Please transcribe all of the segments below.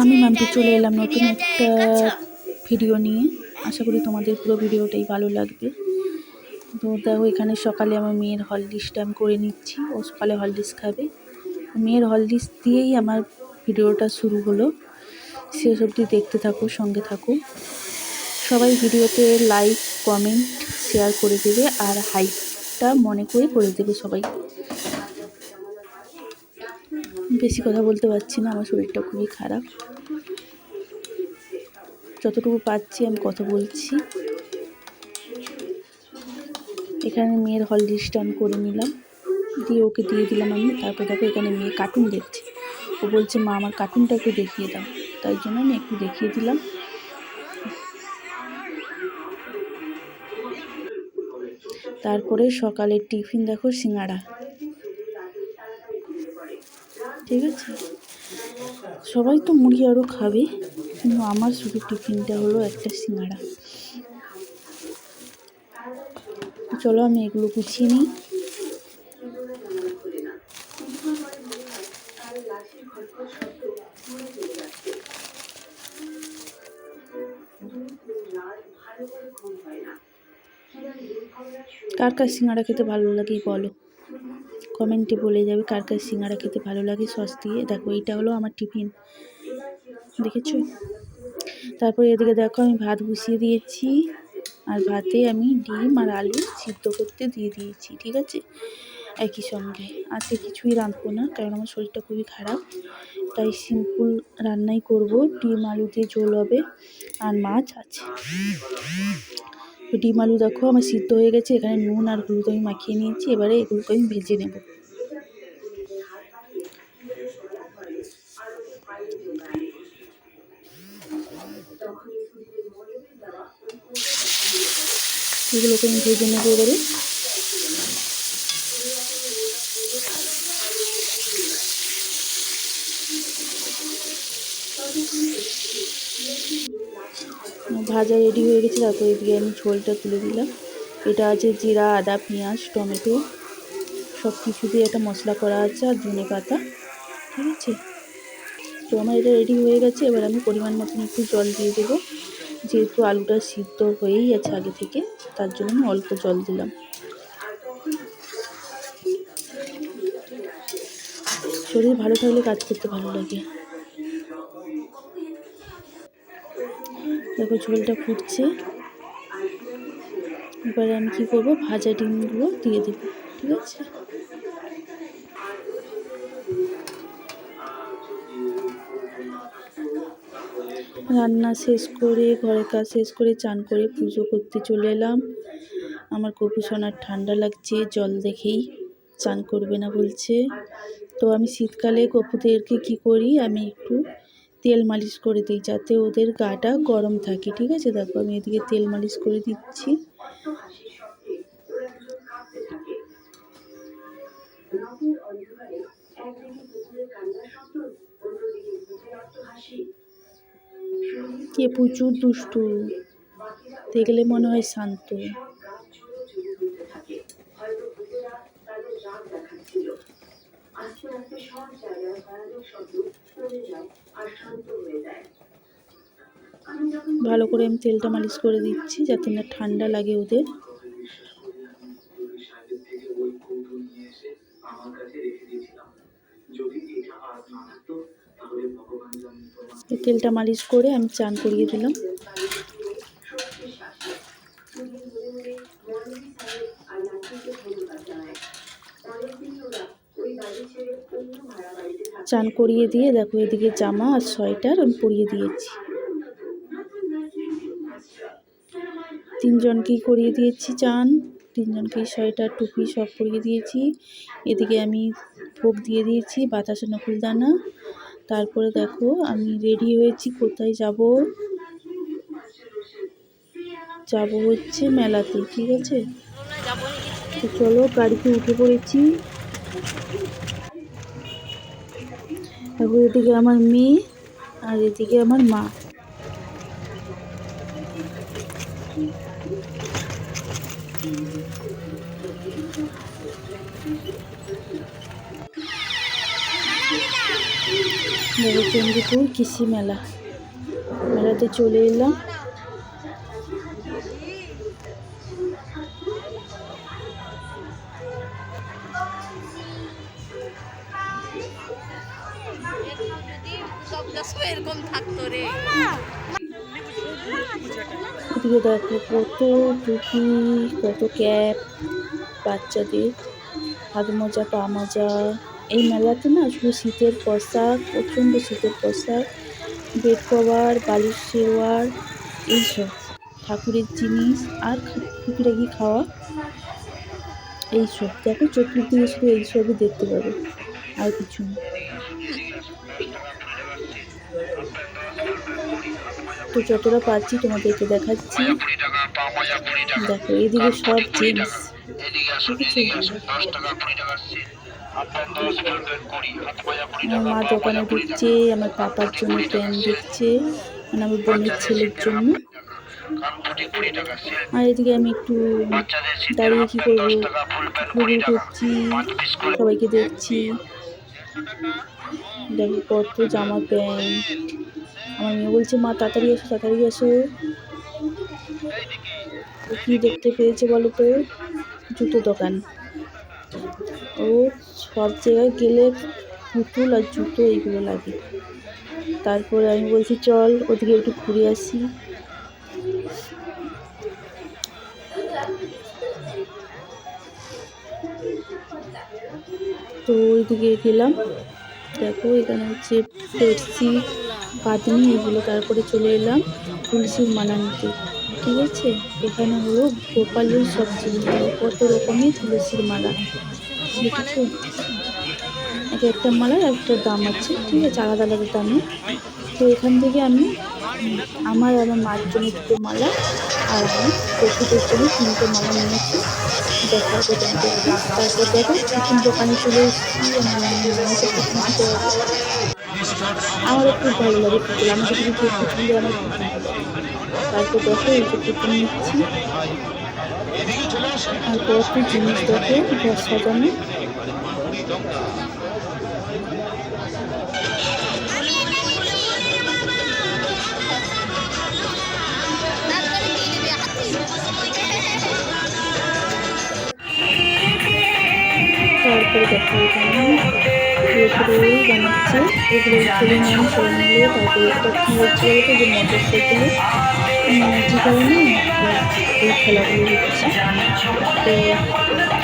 আমি মাম্পি চলে এলাম নতুন একটা ভিডিও নিয়ে। আশা করি তোমাদের পুরো ভিডিওটাই ভালো লাগবে। তো দেখো, এখানে সকালে আমার মেয়ের হলডিসটা আমি করে নিচ্ছি। ও সকালে হলডিস খাবে। মেয়ের হলডিস দিয়েই আমার ভিডিওটা শুরু হলো। অবধি দেখতে থাকো, সঙ্গে থাকো। সবাই ভিডিওতে লাইক কমেন্ট শেয়ার করে দেবে। আর হাইপটা মনে করে করে দেবে সবাই। বেশি কথা বলতে পারছি না, আমার শরীরটা খুবই খারাপ। যতটুকু পাচ্ছি আমি কথা বলছি। এখানে মেয়ের হলডিসটা আমি করে নিলাম। দিয়ে ওকে দিয়ে দিলাম আমি, তারপর দেখো এখানে মেয়ে কার্টুন দেখছে। ও বলছে, মা, আমার কার্টুনটা একটু দেখিয়ে দাও। তাই জন্য আমি একটু দেখিয়ে দিলাম। তারপরে সকালের টিফিন দেখো সিঙ্গাড়া ঠিক আছে? সবাই তো মুড়ি আরও খাবে, কিন্তু আমার শুধু টিফিনটা হলো একটা সিঙ্গাড়া। চলো আমি এগুলো গুছিয়ে নিই। কার কার সিঙ্গাড়া খেতে ভালো লাগে বলো? কমেন্টে বলে যাবে কার কার সিঙ্গাড়া খেতে ভালো লাগে সস দিয়ে। দেখো, এইটা হলো আমার টিফিন। দেখেছ? তারপরে এদিকে দেখো, আমি ভাত বসিয়ে দিয়েছি। আর ভাতে আমি ডিম আর আলু সিদ্ধ করতে দিয়ে দিয়েছি, ঠিক আছে? একই সঙ্গে। আর আজকে কিছুই রাঁধবো না, কারণ আমার শরীরটা খুবই খারাপ। তাই সিম্পল রান্নাই করব। ডিম, আলু দিয়ে ঝোল হবে। আর মাছ আছে। তো ডিম আলু দেখো, আমার সিদ্ধ হয়ে গেছে, এখানে নুন আর হলুদ আমি মাখিয়ে নিয়েছি, এবারে এগুলোকে আমি ভেজে নেব। এগুলোকে আমি ভেজে নেব এবারে। ভাজা রেডি হয়ে গেছে, তারপর এদিকে আমি ঝোলটা তুলে দিলাম। এটা আছে জিরা, আদা, পেঁয়াজ, টমেটো সব কিছু দিয়ে একটা মশলা করা আছে আর ধনে পাতা, ঠিক আছে? তো আমার এটা রেডি হয়ে গেছে, এবার আমি পরিমাণ মতন একটু জল দিয়ে দেবো। যেহেতু আলুটা সিদ্ধ হয়েই আছে আগে থেকে, তার জন্য আমি অল্প জল দিলাম। শরীর ভালো থাকলে কাজ করতে ভালো লাগে। দেখো ঝোলটা ফুটছে। এবারে আমি কী করব? ভাজা ডিমগুলো দিয়ে দেবো, ঠিক আছে? রান্না শেষ করে, ঘরের কাজ শেষ করে চান করে পুজো করতে চলে এলাম। আমার কপু সোনার ঠান্ডা লাগছে, জল দেখেই চান করবে না বলছে। তো আমি শীতকালে কপুদেরকে কি করি? আমি একটু তেল মালিশ করে দিই যাতে ওদের গাটা গরম থাকে, ঠিক আছে? দেখো আমি এদিকে তেল মালিশ করে দিচ্ছি। কে প্রচুর দুষ্টু। দেখলে মনে হয় শান্ত। ভালো করে আমি তেলটা মালিশ করে দিচ্ছি যাতে না ঠান্ডা লাগে ওদের। তেলটা মালিশ করে আমি চান করিয়ে দিলাম। চান করিয়ে দিয়ে দেখো এদিকে জামা আর সোয়েটার আমি পরিয়ে দিয়েছি। তিনজনকেই করিয়ে দিয়েছি চান? তিনজনকেই সোয়েটার, টুপি সব পরিয়ে দিয়েছি। এদিকে আমি ভোগ দিয়ে দিয়েছি, বাতাসা নকুলদানা তারপরে দেখো আমি রেডি হয়েছি, কোথায় যাব? যাব হচ্ছে মেলাতে, ঠিক আছে? তো চলো গাড়িতে উঠে পড়েছি। তারপর এদিকে আমার মেয়ে আর এদিকে আমার মা। দেখো কৃষি মেলা। মেলাতে চলে এলাম। এরকম থাকতো রে। দেখো কত টুপি, কত ক্যাপ বাচ্চাদের, হাত মোজা, পা মোজা। এই মেলাতে না শুধু শীতের পোশাক, প্রচণ্ড শীতের পোশাক বেড কভার বালিশ শেরওয়ার এইসব ঠাকুরের জিনিস আর টুকিটাকি খাওয়া এইসব দেখো চতুর্দিকে শুধু এইসবই দেখতে পাবে, আর কিছু না। তো যতটা পাচ্ছি তোমাদেরকে দেখাচ্ছি। দেখো, এদিকে সব জিনিস আমার মা দোকানে ঢুকছে, আমার পাপার জন্য প্যান দিচ্ছে মানে আমার বোনের ছেলের জন্য। আর এদিকে আমি একটু দাঁড়িয়ে কী করব ঘুরে করছি, সবাইকে দেখছি। দেখো, কত জামা প্যান্ট। আমার মেয়ে বলছে, মা, তাড়াতাড়ি এসো তাড়াতাড়ি এসো। কী দেখতে পেয়েছে বলো তো? জুতো দোকান। ও সব জায়গায় গেলে পুতুল আর জুতো এইগুলো লাগে। তারপরে আমি বলছি, চল ওদিকে একটু ঘুরে আসি। তো ওইদিকে গেলাম। দেখো এখানে হচ্ছে পেপসি বাদনি এগুলো তারপরে চলে এলাম তুলসীর মালা নিতে ঠিক আছে? এখানে হলো গোপালের সবজি জিনিস কত রকমের তুলসীর মালা। দেখেছ এক একটা মালার একটা দাম আছে। ঠিক আছে? আলাদা আলাদা দামে। তো এখান থেকে আমি আমার আমার মার জন্য দুটো মালা আর আমি পশুদের জন্য তিনটে মালা নিয়েছি। দেখা তারপর দেখো টিফিন দোকানে চলে এসেছি আমার খুব ভালো লাগে পুতুল কেউ টিফিন আমার খুব ভালো লাগে তারপর দেখো, এই যে টিফিন নিচ্ছি। আর কত জিনিস দেখো, ঘর সাজানো। এগুলো ছেলে ম্যাম সবাই মিলে তারপরে একটা কী হচ্ছে বলতো? যে মোটর সাইকেলে কী করে না এই খেলাগুলো হচ্ছে তো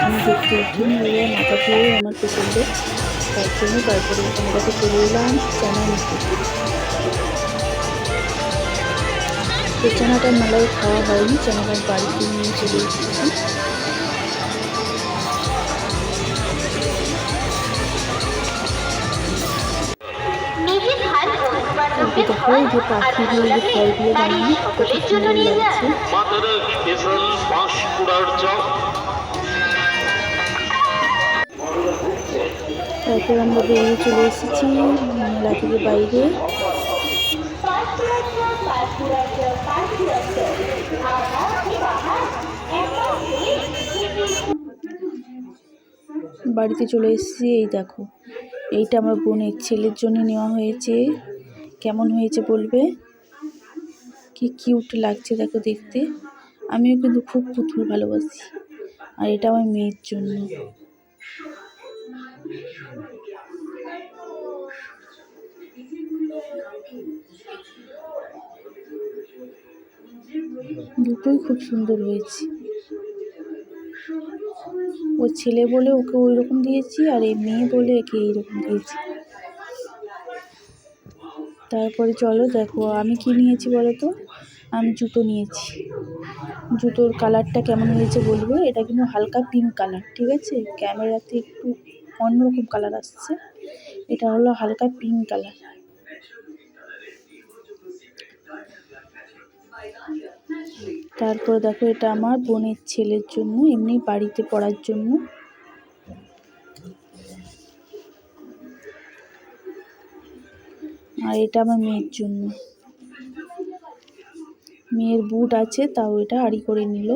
আমি দেখতে উঠিনি ওরা মাথা খেয়ে আমার পেছনে তার জন্য তারপরে এখানে দেখো চলে এলাম চানা নিতে তো চানাটা মেলায় খাওয়া হয়নি চানাটা বাড়িতে নিয়ে চলে এসেছি। যে পাখিগুলো যে ফলগুলো বানিয়ে কত সুন্দর লাগছে। তারপর আমরা বেরিয়ে চলে এসেছি মেলা থেকে বাইরে। বাড়িতে চলে এসেছি এই দেখো। এইটা আমার বোনের ছেলের জন্য নেওয়া হয়েছে। কেমন হয়েছে বলবে? কি কিউট লাগছে দেখো দেখতে। আমিও কিন্তু খুব পুতুল ভালোবাসি। আর এটা আমার মেয়ের জন্য। দুটোই খুব সুন্দর হয়েছে। ও ছেলে বলে ওকে ওই রকম দিয়েছি আর এই মেয়ে বলে একে এইরকম দিয়েছি। তারপরে চলো দেখো, আমি কি নিয়েছি বলো তো? আমি জুতো নিয়েছি। জুতোর কালারটা কেমন হয়েছে বলব? এটা কিন্তু হালকা পিঙ্ক কালার ঠিক আছে? ক্যামেরাতে একটু অন্যরকম কালার আসছে। এটা হলো হালকা পিঙ্ক কালার তারপর দেখো, এটা আমার বোনের ছেলের জন্য, এমনি বাড়িতে পড়ার জন্য। আর এটা আমার মেয়ের জন্য। মেয়ের বুট আছে, তাও এটা আড়ি করে নিল।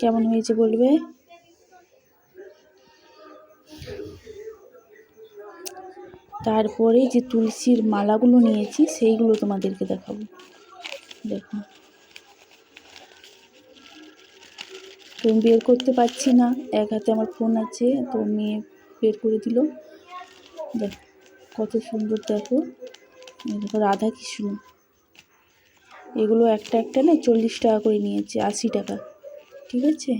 কেমন হয়েছে বলবে? তারপরে যে তুলসীর মালাগুলো নিয়েছি, সেইগুলো তোমাদেরকে দেখাবো। দেখো। তো বের করতে পারছি না, এক হাতে আমার ফোন আছে, তো মেয়ে বের করে দিল। দেখ, কত সুন্দর দেখো। দেখো, রাধা কৃষ্ণ। এগুলো একটা একটা না চল্লিশ টাকা করে নিয়েছে, আশি টাকা। ঠিক আছে?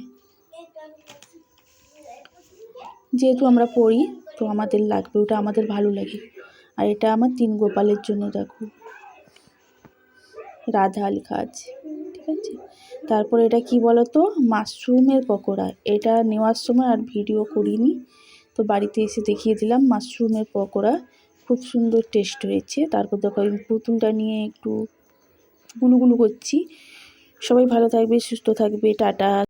যেহেতু আমরা পড়ি, তো আমাদের লাগবে, ওটা আমাদের ভালো লাগে। আর এটা আমার তিন গোপালের জন্য, দেখো। রাধা লেখা আছে, ঠিক আছে? তারপর এটা কি বলো তো মাশরুমের পকোড়া। এটা নেওয়ার সময় আর ভিডিও করিনি। তো বাড়িতে এসে দেখিয়ে দিলাম মাশরুমের পকোড়া। খুব সুন্দর টেস্ট হয়েছে। তারপর দেখো আমি পুতুলটা নিয়ে একটু গুলুগুলু করছি। সবাই ভালো থাকবে, সুস্থ থাকবে, টাটা।